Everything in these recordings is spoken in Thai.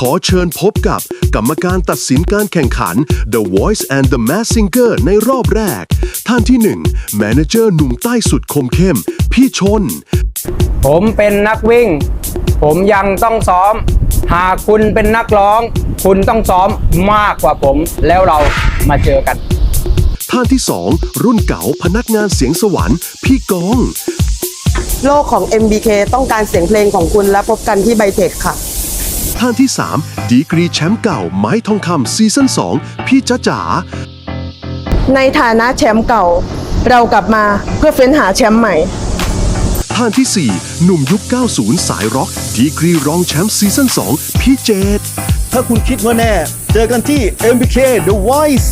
ขอเชิญพบกับกรรมการตัดสินการแข่งขัน The Voice and the Mask Singer ในรอบแรก ท่านที่1 Manager หนุ่มใต้สุดคมเข้ม พี่ชน ผมเป็นนักวิ่ง ผมยังต้องซ้อม หากคุณเป็นนักร้อง คุณต้องซ้อมมากกว่าผม แล้วเรามาเจอกัน ท่านที่ 2 รุ่นเก๋าพนักงานเสียงสวรรค์ พี่กอง โลกของ MBK ต้องการเสียงเพลงของคุณและพบกันที่ไบเทคค่ะ ท่านที่ 3 ดีกรีแชมป์เก่า ไม้ทองคำซีซั่น2 พี่จ๊ะจ๋าในฐานะแชมป์เก่า เรากลับมาเพื่อเฟ้นหาแชมป์ใหม่ ท่านที่ 4 หนุ่มยุค 90 สายร็อก ดีกรีรองแชมป์ซีซั่น2 พี่เจดถ้าคุณคิดว่าแน่ เจอกันที่ MBK The Voice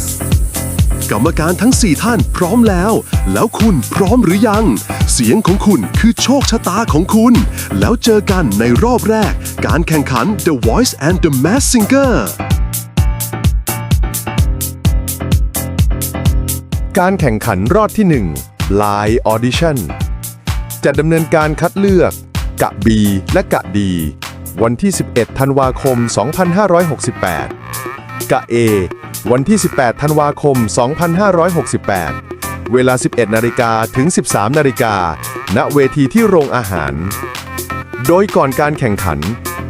กรรมการทั้ง 4 ท่านพร้อมแล้ว แล้วคุณพร้อมหรือยัง เสียงของคุณคือโชคชะตาของคุณ แล้วเจอกันในรอบแรก การแข่งขัน The Voice and the Mask Singer การแข่งขันรอบที่ 1 Line Audition จะดำเนินการคัดเลือก กะ B และกะ D วันที่ 11 ธันวาคม 2568 กะ A วันที่ 18 ธันวาคม 2568 เวลา 11 นาฬิกาถึง 13 นาฬิกา ณ เวทีที่โรงอาหาร โดยก่อนการแข่งขัน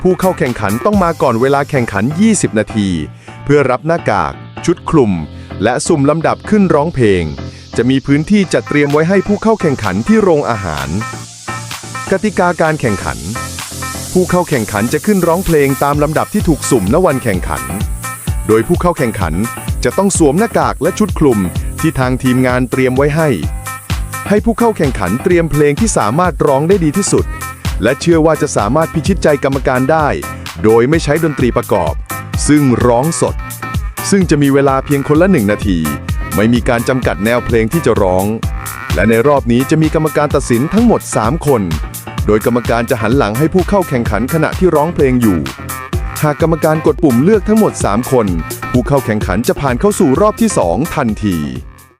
ผู้เข้าแข่งขันต้องมาก่อนเวลาแข่งขัน 20 นาที เพื่อรับหน้ากาก ชุดคลุม และสุ่มลำดับขึ้นร้องเพลง จะมีพื้นที่จัดเตรียมไว้ให้ผู้เข้าแข่งขันที่โรงอาหาร กติกาการแข่งขัน ผู้เข้าแข่งขันจะขึ้นร้องเพลงตามลำดับที่ถูกสุ่มณวันแข่งขัน โดยผู้เข้าแข่งขันจะต้องสวมหน้ากากและชุดคลุมที่ทางทีมงานเตรียมไว้ให้ ให้ผู้เข้าแข่งขันเตรียมเพลงที่สามารถร้องได้ดีที่สุด และเชื่อว่าจะสามารถพิชิตใจกรรมการได้ โดยไม่ใช้ดนตรีประกอบ ซึ่งร้องสด ซึ่งจะมีเวลาเพียงคนละหนึ่งนาที ไม่มีการจำกัดแนวเพลงที่จะร้อง และในรอบนี้จะมีกรรมการตัดสินทั้งหมด 3 คน โดยกรรมการจะหันหลังให้ผู้เข้าแข่งขันขณะที่ร้องเพลงอยู่ หากกรรมการกดปุ่มเลือกทั้งหมด 3 คน ผู้เข้าแข่งขันจะผ่านเข้าสู่รอบที่ 2 ทันที